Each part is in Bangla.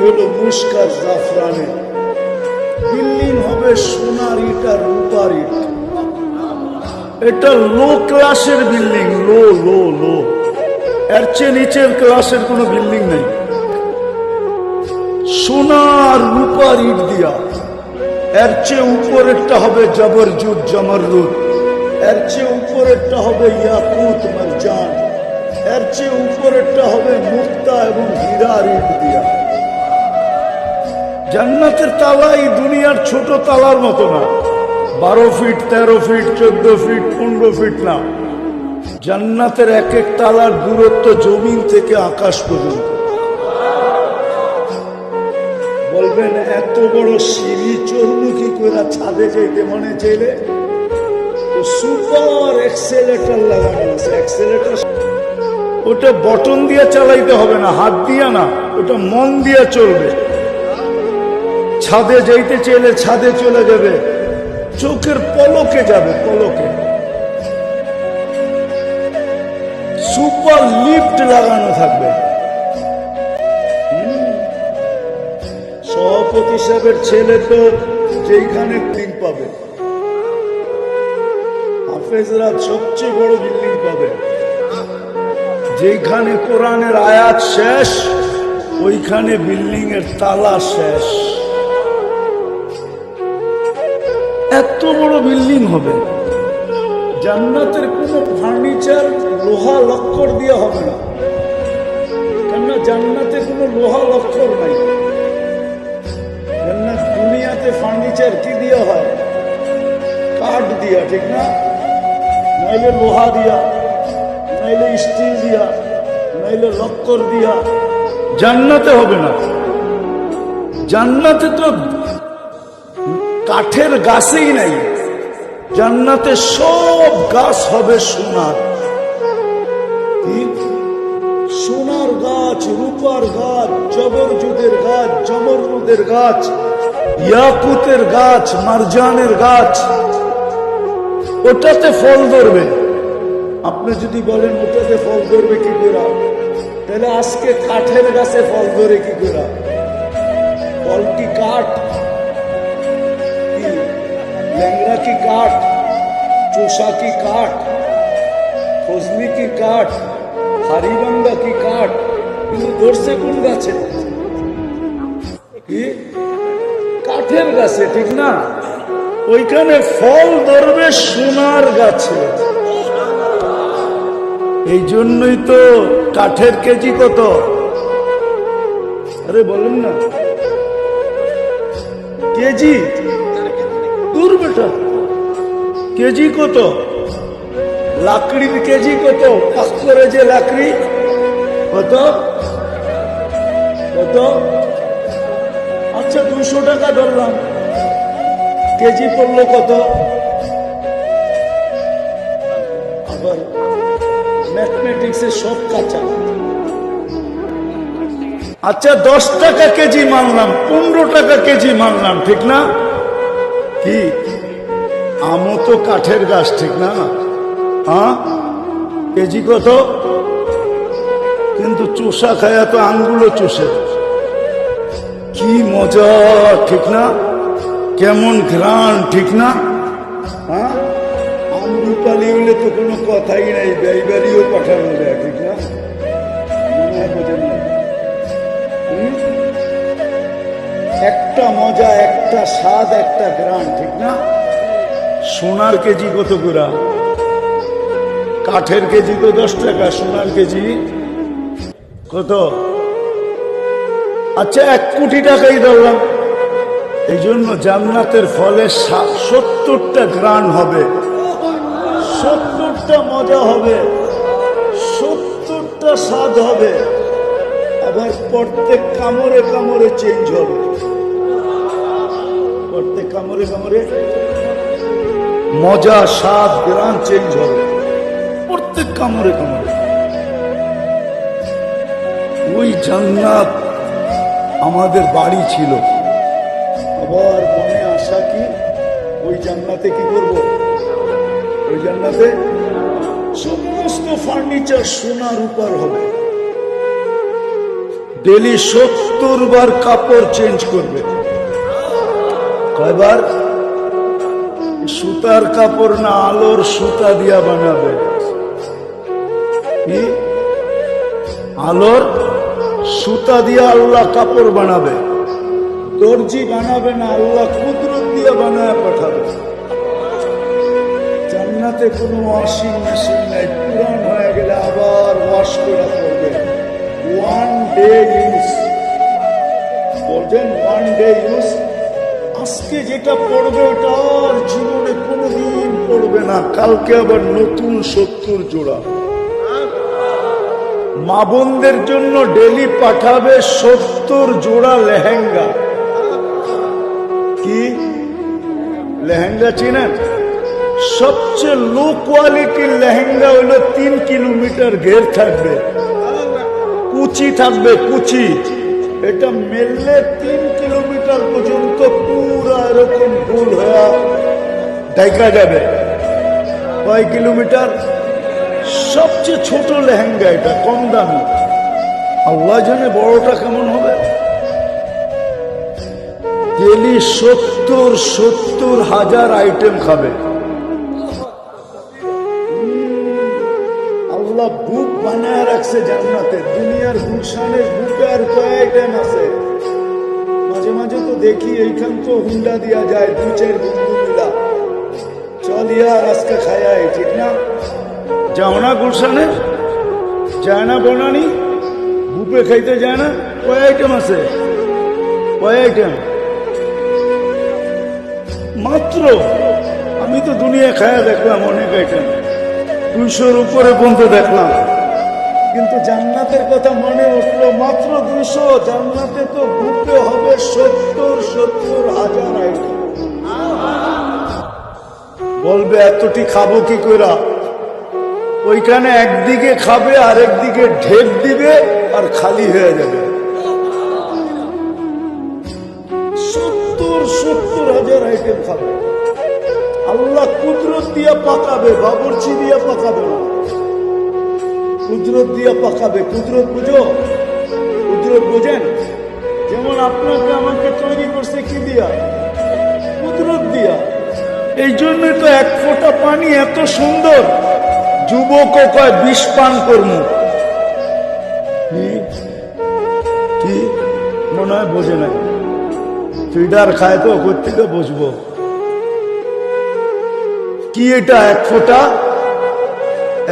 হলো মুস্কার জাফরানে। বিল্ডিং হবে সোনার ইট, রূপার এটা লো ক্লাসের বিল্ডিং, লো লো লো। এর চেয়ে নিচের ক্লাসের কোনো বিল্ডিং নেই। সোনার রূপার ইট দিয়া। এর চেয়ে উপরেরটা হবে জবরজুদ জমররুদ এর চেয়ে উপরেরটা হবে ইয়াকুত মারজান। এর চেয়ে উপরেরটা হবে মুক্তা এবং হীরার ইট দিয়া। জান্নাতের তালা এই দুনিয়ার ছোট তালার মতো না। বারো ফিট, তেরো ফিট, চোদ্দ ফিট, পনেরো ফিট না। জান্নাতের এক এক তালার দূরত্ব জমিন থেকে আকাশ পর্যন্ত। বলবেন, এত বড় সিঁড়ি চড়বো কি করে ছাদে যেতে মনে চাইলে? সুপার এক্সেলেটার লাগানো আছে, এক্সেলেটার ওটা বটন দিয়ে চালাইতে হবে না, হাত দিয়া না, ওটা মন দিয়ে চলবে। ছাদে যাইতে চাইলে ছাদে চলে যাবে। চোখের পলকে যাবে, পলকে। সুপার লিফট লাগানো থাকবে। সভাপতি সাহেবের ছেলে তো যেইখানে বিল্ডিং পাবে। হাফেজরা সবচেয়ে বড় বিল্ডিং পাবে। যেইখানে কোরআনের আয়াত শেষ, ওইখানে বিল্ডিং এর তালা শেষ। এত বড় বিল্ডিং হবে। জান্নাতের কোনো ফার্নিচার, লোহা, লক্কর দিয়ে হবে না। কেননা জান্নাতে কোনো লোহা লক্ষর নাই। জান্নাত দুনিয়াতে ফার্নিচার কি দিয়ে হয়? কাঠ দিয়া, ঠিক না? নাইলে লোহা দিয়া, নাইলে স্টিল দিয়া, নাইলে লক্কর দিয়া। জান্নাতে হবে না। জান্নাতে তো কাঠের গাছেই নাই। জান্নাতে সব গাছ হবে সোনার। সোনার গাছ, রূপার গাছ জবরজুদের গাছ জমরুদের গাছ, ইয়াকুতের গাছ, মারজানের গাছ। ওটাতে ফল ধরবে। আপনি যদি বলেন ওটাতে ফল ধরবে কি করে? তাহলে আজকে কাঠের গাছে ফল ধরে কি করে? ফল কি কাঠ? ল্যাংড়া কি কাঠ চোষা কি কাঠ ফজলি কি কাঠ হারিবাঙ্গা কি কাঠ কিন্তু ধরছে কোন গাছে? কি? কাঠের গাছে, ঠিক না? ওইখানে ফল ধরবে সোনার গাছে। এই জন্যই তো কাঠের কেজি কত? আরে বলেন না। কেজি? দূর বেটা কেজি কত লাকড়ির কেজি কত পাক করে যে লাকড়ি কত কত আচ্ছা দুশো টাকা ধরলাম কেজি পড়ল কত আবার সব কাঁচা আচ্ছা দশ টাকা কেজি মানলাম পনেরো টাকা কেজি মানলাম ঠিক না কি? আমও তো কাঠের গাছ, ঠিক না? হ্যাঁ কেজি কত? কিন্তু চোষা খায়া তো আঙ্গুলো চষে কি মজা, ঠিক না? কেমন ঘ্রাণ, ঠিক না? হ্যাঁ আমরুপালি হলে তো কোনো কথাই নাই ব্যয়বাড়িও পাঠানো যায়, ঠিক না? মনে না? একটা মজা, একটা স্বাদ, একটা গ্রাম, ঠিক না? সোনার কেজি কত করে? কাঠের কেজি তো দশ টাকা। সোনার কেজি কত? আচ্ছা এক কোটি টাকাই ধরলাম। এই জন্য জান্নাতের ফলে সত্তরটা গ্রান হবে। সত্তরটা মজা হবে। সত্তরটা স্বাদ হবে। আবার প্রত্যেক কামড়ে কামড়ে চেঞ্জ হবে। কামড়ে কামড়ে মজা, স্বাদ গ্রান চেঞ্জ হবে। প্রত্যেক কামড়ে কামড়ে। ওই জান্নাত আমাদের বাড়ি ছিল। আবার মনে আশা কি, ওই জান্নাতে কি করব? ওই জান্নাতে সমস্ত ফার্নিচার সোনা রূপার হবে। ডেলি সত্তর বার কাপড় চেঞ্জ করবে। কয়বার? সুতার কাপড় না আলোর সুতা দিয়া বানাবে। আলোর সুতা দিয়া আল্লাহ কাপড় বানাবে। দর্জি বানাবে না, আল্লাহ কুদরত দিয়ে বানায় পাঠাবে। জান্নাতে কোনো ওয়াশিং মেশিন নাই, পুরান হয়ে গেলে আবার ওয়াশ করা পড়বে ওয়ান ডে ইউজ বলছেন ওয়ান ডে ইউজ আজকে যেটা পড়বে ওটা আর জীবনে কোনোদিন পড়বে না। কালকে আবার নতুন সত্তর জোড়া। মা বোনদের জন্য ডেলি পাঠাবে সত্তর জোড়া লেহেঙ্গা। কি? লেহেঙ্গা চিনেন? সবচেয়ে লো কোয়ালিটির লেহেঙ্গা হলো তিন কিলোমিটার ঘের থাকবে। কুচি থাকবে কুচি। এটা মেললে তিন কিলোমিটার পর্যন্ত পুরা এরকম গোল হয়ে দেখা যাবে। কয় কিলোমিটার? সবচেয়ে ছোট লেহেঙ্গা এটা, কম দামি। আল্লাহ জানে বড়টা কেমন হবে। ডেলি সত্তর সত্তর হাজার আইটেম খাবে। আল্লাহ বুক বানায় রাখছে জান্নাতে। দুনিয়ার গুলশানের বুকে আর কয় আইটেম আছে? মাঝে মাঝে তো দেখি এইখান তো হুন্ডা দিয়া যায় দুই চার বন্ধু মিলা চল ইয়ার খায়াই ঠিক না? যাও না গুলশানে? যায় না বনানি? বুপে খাইতে যায় না? কয় আইটেম আছে? কয় আইটেম? মাত্র? আমি তো দুনিয়া খায়া দেখলাম অনেক আইটেম। দুইশোর উপরে পর্যন্ত দেখলাম। কিন্তু জান্নাতের কথা মনে উঠল মাত্র দুশো, জান্নাতে তো ঘুরতে হবে সত্তর সত্তর হাজার আইটেম বলবে, এতটি খাব কি কইরা? ওইখানে একদিকে খাবে আর একদিকে ঢেক দিবে আর খালি হয়ে যাবে। সত্তর সত্তর হাজার আইটেম খাবে। আল্লাহ কুদরত দিয়ে পাকাবে, বাবরচি দিয়ে পাকাবে না কুদরত দিয়ে পাকাবে কুদরত বুঝো? কুদরত বোঝেন? যেমন আপনাকে আমাকে তৈরি করছে কি দিয়া? কুদরত দিয়া। এই জন্য তো এক ফোঁটা পানি এত সুন্দর। যুবক কয়, বিষ পান করম। কি? মনে হয় বোঝে না ফিডার খায় তো থেকে বসবো। কি এটা, এক ফোঁটা?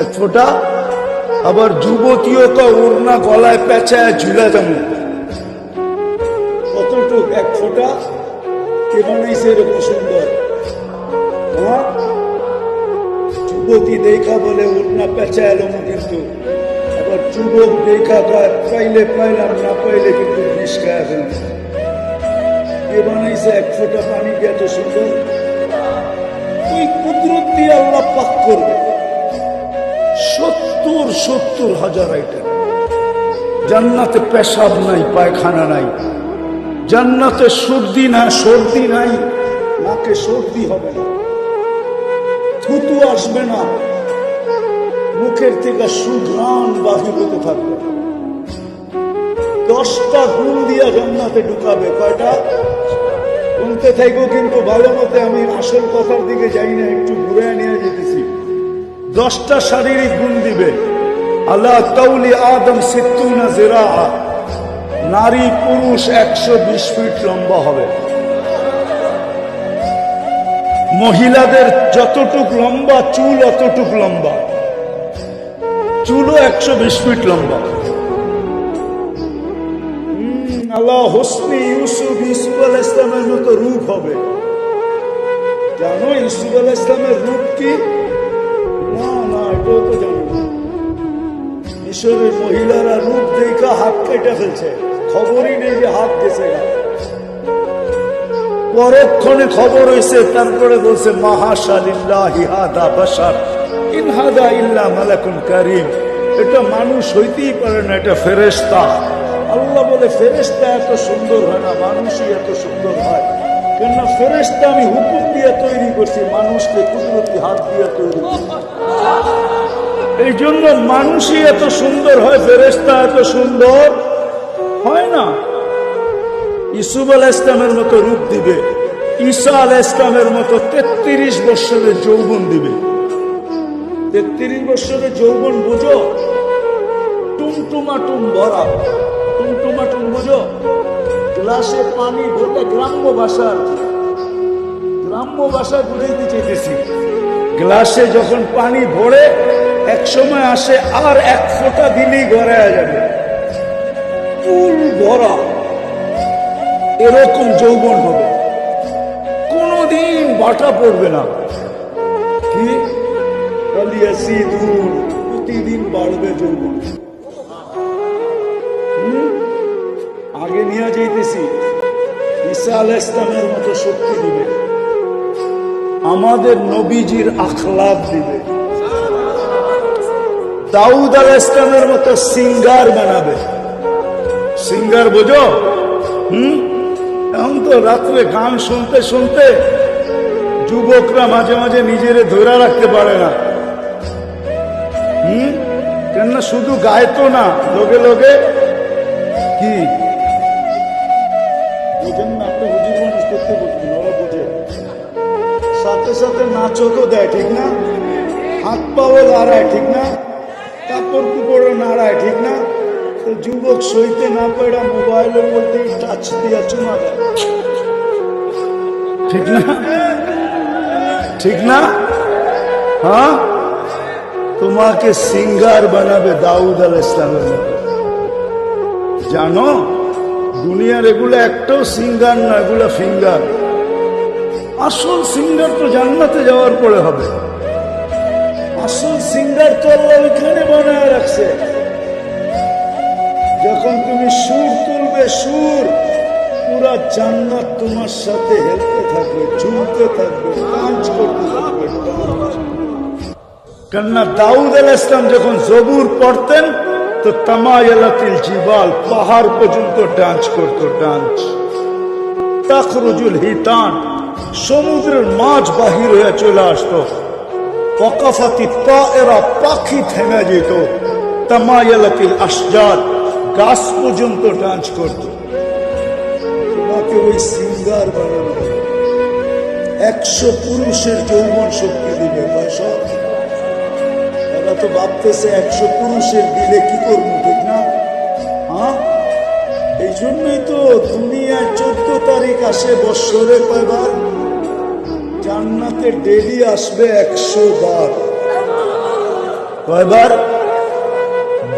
এক ফোঁটা? আবার যুবতীও তো ওড়না গলায় পেঁচায় ঝুলে যেমন কতটুক এক ফোঁটা কে বানাইছে এরকম সুন্দর? হ্যাঁ? যুবতী দেখা বলে ওড়না পেঁচায় এলো কিন্তু। আবার যুবক দেখা কয় পাইলে পাইলাম না পাইলে কিন্তু বিষ খায় ফেলবে কে বানাইছে এক ফোঁটা পানি দিয়ে এত সুন্দর? ওই কুদরত দিয়ে আল্লাহ পাক করবে। সত্তর হাজার আইটেম। জান্নাতে পেশাব নাই, পায়খানা নাই। জান্নাতে সর্দি না, সর্দি নাই। নাকে সর্দি হবে না। থুতু আসবে না। মুখের থেকে সুঘ্রাণ বাহির হতে থাকবে। দশটা গুণ দিয়া জান্নাতে ঢুকাবে। কয়টা? শুনতে থাকব কিন্তু ভালো মতে আমি আসল কথার দিকে যাই না, একটু ঘুরে নিয়ে যেতেছি। দশটা শারীরিক গুণ দিবে। আল্লাহ তৌলি আদম জেরা নারী পুরুষ একশো বিশ ফিট লম্বা হবে। মহিলাদের যতটুক লম্বা, চুল অতটুক লম্বা। চুলও একশো বিশ ফিট লম্বা। আল্লাহ হোসনি ইউসুফ ইউসুফ আল ইসলামের মতো রূপ হবে। জানো ইউসুফ আল ইসলামের রূপ কি? না না, এটাও তো জানো না। মিশরের মহিলারা রূপ দেখা হাত কেটে ফেলছে। খবরই নেই যে হাত গেছে। পরক্ষণে খবর হয়েছে, তারপরে বলছে কারিম। এটা মানুষ হইতেই পারে না, এটা ফেরেশতা। আল্লাহ বলে, ফেরেশতা এত সুন্দর হয় না, মানুষই এত সুন্দর হয়। কেননা ফেরেশতা আমি হুকুম দিয়ে তৈরি করছি, মানুষকে কুদরতি হাত দিয়ে তৈরি করছি। এই জন্য মানুষই এত সুন্দর হয়, ফেরেশতা এত সুন্দর। হয় না? ইসুফ আল ইসলামের মতো রূপ দিবে, ঈসা আল ইসলামের মতো তেত্রিশ বৎসরের যৌবন দিবে। তেত্রিশ বৎসরের যৌবন বুঝো? টুমটুমাটুম ভরা। টুমটুমাটুম বুঝো? গ্লাসে পানি ভরতে গ্রাম্য ভাষার, গ্রাম্য ভাষা ঘুরাইতে চাইতেছি। গ্লাসে যখন পানি ভরে এক সময় আসে আর এক ফোঁটা দিলেই গড়ায় যাবে। ফুল ভরা। এরকম যৌবন হবে। কোনোদিন বাটা পড়বে না। কি? প্রতিদিন বাড়বে যৌবন? আগে নিয়ে যাইতেছি। আল মতো শক্তি দিবে। আমাদের নবীজির আখলাপ দিবে। দাউদ আল ইসলামের মতো সিঙ্গার বানাবে। সিঙ্গার বোঝো? হুম? এখন তো রাত্রে গান শুনতে শুনতে যুবকরা মাঝে মাঝে নিজেরে ধরে রাখতে পারে না। হুম? কেননা শুধু গায় তো না লোকে লোকে কি? বোঝেন না, আপনি হুজুর মানুষ করতে বুঝবেন ওরা বোঝে। সাথে সাথে নাচকও দেয়, ঠিক না? হাত পাও লড়ায় ঠিক না? কাপড় কুপড়ও নাড়ায়, ঠিক না? যুবক সইতে না পেড়া মোবাইলের মধ্যে টাচ দিয়া চুমা দেয়। ঠিক না? ঠিক না? হ্যাঁ? তোমাকে সিঙ্গার বানাবে দাউদ আল ইসলামের জানো, দুনিয়ার এগুলো একটাও সিঙ্গার না, এগুলো ফিঙ্গার। আসল সিঙ্গার তো জান্নাতে যাওয়ার পরে হবে। আসল সিঙ্গার তো আল্লাহ ওইখানে বানায় রাখছে। যখন তুমি সুর তুলবে, সুর পুরা জান্নাত তোমার সাথে হেলতে থাকবে, ঝুলতে থাকবে ডান্স করতে থাকবে। কেননা দাউদ আল ইসলাম যখন জবুর পড়তেন, তো তামায়ালাতিল জিবাল, পাহাড় পর্যন্ত ডান্স করতো, ডান্স। তাখরুজুল হিতান, সমুদ্রের মাছ বাহির হয়ে চলে আসতো। ওকাফাতি এরা পাখি থেমে যেত তামায়ালাতিল আসজাদ গাছ পর্যন্ত ডান্স করত তোমাকে ওই সিঙ্গার বানাবে একশো পুরুষের যৌবন শক্তি দিবে কয়শো এরা তো ভাবতেছে একশো পুরুষের দিলে কি করব ঠিক না হ্যাঁ এই জন্যই তো দুনিয়ার চোদ্দ তারিখ আসে বৎসরে কয়বার জান্নাতে ডেলি আসবে একশো বার। কয়বার?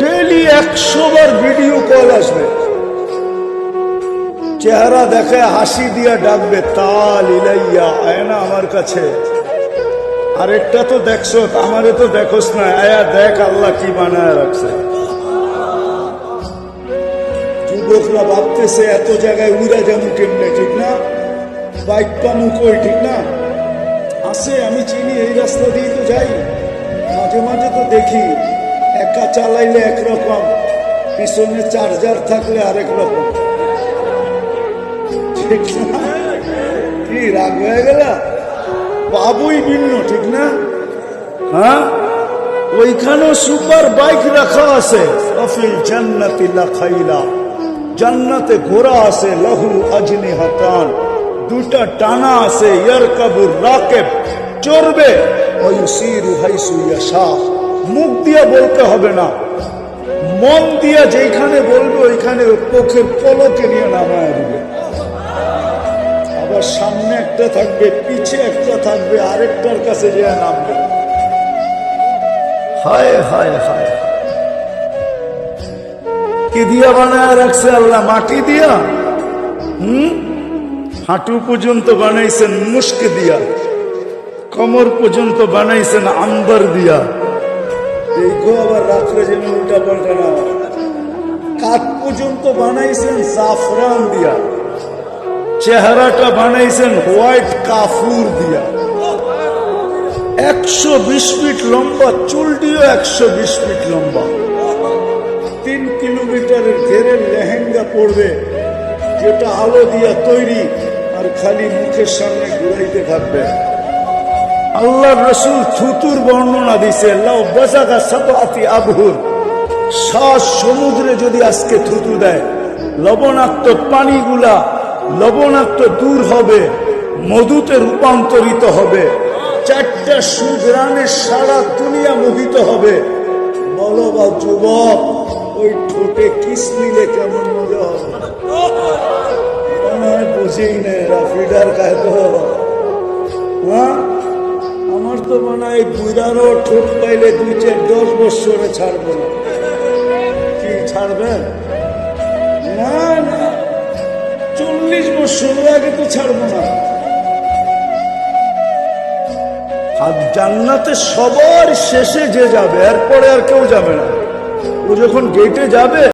ডেলি একশো বার ভিডিও কল আসবে। চেহারা দেখে হাসি দিয়া ডাকবে, তাল ইলাইয়া, আয় না আমার কাছে। আরেকটা তো দেখছ, আমারে তো দেখোস না। আয়া দেখ আল্লাহ কি বানায় রাখছে। যুবকরা ভাবতেছে, এত জায়গায় উড়া যেমন কেমনে, ঠিক না? বাইক পামু কই, ঠিক না? আছে আমি চিনি এই রাস্তা দিয়ে তো যাই। মাঝে মাঝে তো দেখি, একা চালাইলে একরকম, পিছনে চার্জার থাকলে আরেক রকম। কি রাগ হয়ে গেল? বাবুই ভিন্ন, ঠিক না? হ্যাঁ? ওইখানেও সুপার বাইক রাখা আছে। অফিল জান্নাতি লাখাইলা। জান্নাতে ঘোড়া আছে, লহু আজনি হাতান। দুটা টানা আছে চড়বে। মুখ দিয়ে বলতে হবে না। মন দিয়ে যেখানে বলবে, ওইখানে চোখের পলকে নিয়ে নামায় দিবে। আবার সামনে একটা থাকবে, পিছে একটা থাকবে, আরেকটার কাছে যে নামবে। হায় হায় হায়। কি দিয়া বানায় রাখছে আল্লাহ? মাটি দিয়া? হুম? হাঁটু পর্যন্ত বানাইছেন মুস্ক দিয়া, কমর পর্যন্ত বানাইছেন আম্বার দিয়া দেখো আবার রাত্রে যেন উল্টা পাল্টা না। কাঠ পর্যন্ত বানাইছেন জাফরান দিয়া, চেহারাটা বানাইছেন হোয়াইট কাফুর দিয়া একশো বিশ ফিট লম্বা, চুলটিও একশো বিশ ফিট লম্বা তিন কিলোমিটারের ঘেরের লেহেঙ্গা পড়বে যেটা আলো দিয়া তৈরি আর খালি মুখের সামনে ঘুরাইতে থাকবে। আল্লাহ রসুল থুতুর বর্ণনা দিছে, লাউ বাজাগা সাতাতি আবহুর। শ্বাস সমুদ্রে যদি আজকে থুতু দেয়, লবণাক্ত পানিগুলা লবণাক্ত দূর হবে, মধুতে রূপান্তরিত হবে, চারটা সুগ্রামের সারা দুনিয়া মোহিত হবে। বলো বা যুবক, ওই ঠোঁটে কিস নিলে কেমন হ্যাঁ? আমার তো মনে হয় বুড়ারও ঠোঁট পাইলে দুই চার দশ ছাড়বো না। কি ছাড়বেন না না। চল্লিশ বছর আগে তো ছাড়বো না। আর জান্নাতে সবার শেষে যে যাবে, এরপরে আর কেউ যাবে না। ও যখন গেটে যাবে